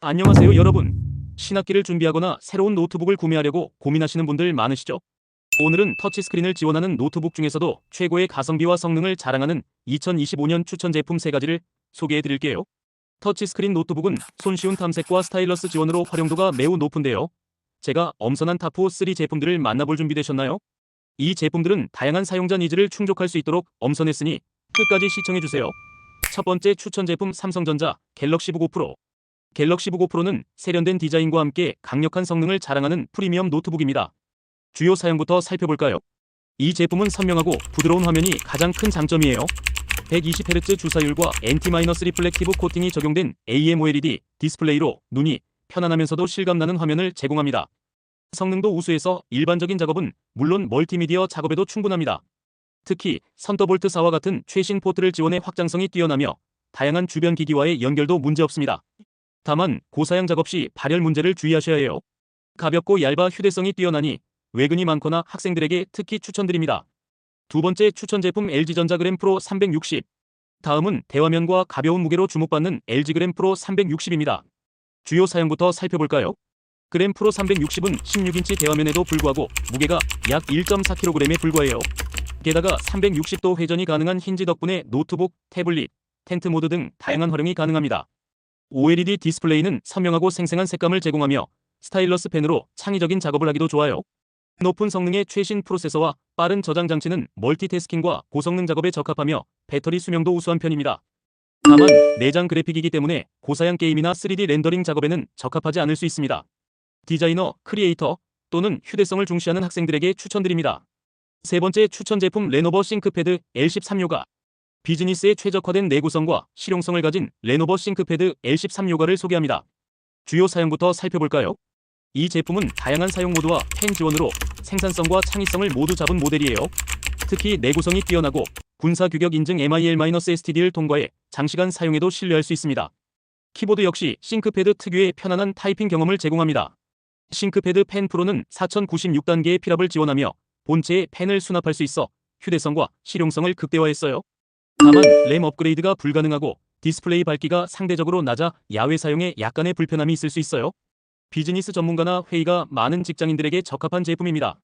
안녕하세요 여러분. 신학기를 준비하거나 새로운 노트북을 구매하려고 고민하시는 분들 많으시죠? 오늘은 터치스크린을 지원하는 노트북 중에서도 최고의 가성비와 성능을 자랑하는 2025년 추천 제품 3가지를 소개해 드릴게요. 터치스크린 노트북은 손쉬운 탐색과 스타일러스 지원으로 활용도가 매우 높은데요. 제가 엄선한 타프 3 제품들을 만나볼 준비되셨나요? 이 제품들은 다양한 사용자 니즈를 충족할 수 있도록 엄선했으니 끝까지 시청해 주세요. 첫 번째 추천 제품 삼성전자 갤럭시 북 5 프로. 갤럭시 북5 프로는 세련된 디자인과 함께 강력한 성능을 자랑하는 프리미엄 노트북입니다. 주요 사양부터 살펴볼까요? 이 제품은 선명하고 부드러운 화면이 가장 큰 장점이에요. 120Hz 주사율과 NT- 리플렉티브 코팅이 적용된 AMOLED 디스플레이로 눈이 편안하면서도 실감나는 화면을 제공합니다. 성능도 우수해서 일반적인 작업은 물론 멀티미디어 작업에도 충분합니다. 특히 선더볼트 4와 같은 최신 포트를 지원해 확장성이 뛰어나며 다양한 주변 기기와의 연결도 문제없습니다. 다만 고사양 작업 시 발열 문제를 주의하셔야 해요. 가볍고 얇아 휴대성이 뛰어나니 외근이 많거나 학생들에게 특히 추천드립니다. 두 번째 추천 제품 LG전자 그램 프로 360. 다음은 대화면과 가벼운 무게로 주목받는 LG 그램 프로 360입니다. 주요 사양부터 살펴볼까요? 그램 프로 360은 16인치 대화면에도 불구하고 무게가 약 1.4kg에 불과해요. 게다가 360도 회전이 가능한 힌지 덕분에 노트북, 태블릿, 텐트 모드 등 다양한 활용이 가능합니다. OLED 디스플레이는 선명하고 생생한 색감을 제공하며 스타일러스 펜으로 창의적인 작업을 하기도 좋아요. 높은 성능의 최신 프로세서와 빠른 저장 장치는 멀티태스킹과 고성능 작업에 적합하며 배터리 수명도 우수한 편입니다. 다만 내장 그래픽이기 때문에 고사양 게임이나 3D 렌더링 작업에는 적합하지 않을 수 있습니다. 디자이너, 크리에이터 또는 휴대성을 중시하는 학생들에게 추천드립니다. 세 번째 추천 제품 레노버 싱크패드 L13 요가 비즈니스에 최적화된 내구성과 실용성을 가진 레노버 싱크패드 L13 요가를 소개합니다. 주요 사양부터 살펴볼까요? 이 제품은 다양한 사용 모드와 펜 지원으로 생산성과 창의성을 모두 잡은 모델이에요. 특히 내구성이 뛰어나고 군사 규격 인증 MIL-SSD를 통과해 장시간 사용해도 신뢰할 수 있습니다. 키보드 역시 싱크패드 특유의 편안한 타이핑 경험을 제공합니다. 싱크패드 펜 프로는 4096단계의 필압을 지원하며 본체에 펜을 수납할 수 있어 휴대성과 실용성을 극대화했어요. 다만 램 업그레이드가 불가능하고 디스플레이 밝기가 상대적으로 낮아 야외 사용에 약간의 불편함이 있을 수 있어요. 비즈니스 전문가나 회의가 많은 직장인들에게 적합한 제품입니다.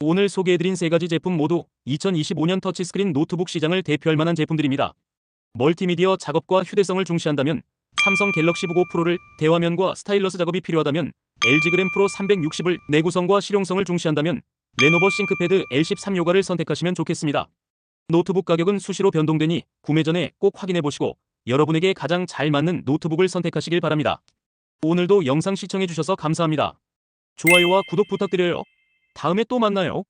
오늘 소개해드린 세 가지 제품 모두 2025년 터치스크린 노트북 시장을 대표할 만한 제품들입니다. 멀티미디어 작업과 휴대성을 중시한다면 삼성 갤럭시 북5 프로를 대화면과 스타일러스 작업이 필요하다면 LG 그램 프로 360을 내구성과 실용성을 중시한다면 레노버 싱크패드 L13 요가를 선택하시면 좋겠습니다. 노트북 가격은 수시로 변동되니 구매 전에 꼭 확인해 보시고 여러분에게 가장 잘 맞는 노트북을 선택하시길 바랍니다. 오늘도 영상 시청해 주셔서 감사합니다. 좋아요와 구독 부탁드려요. 다음에 또 만나요.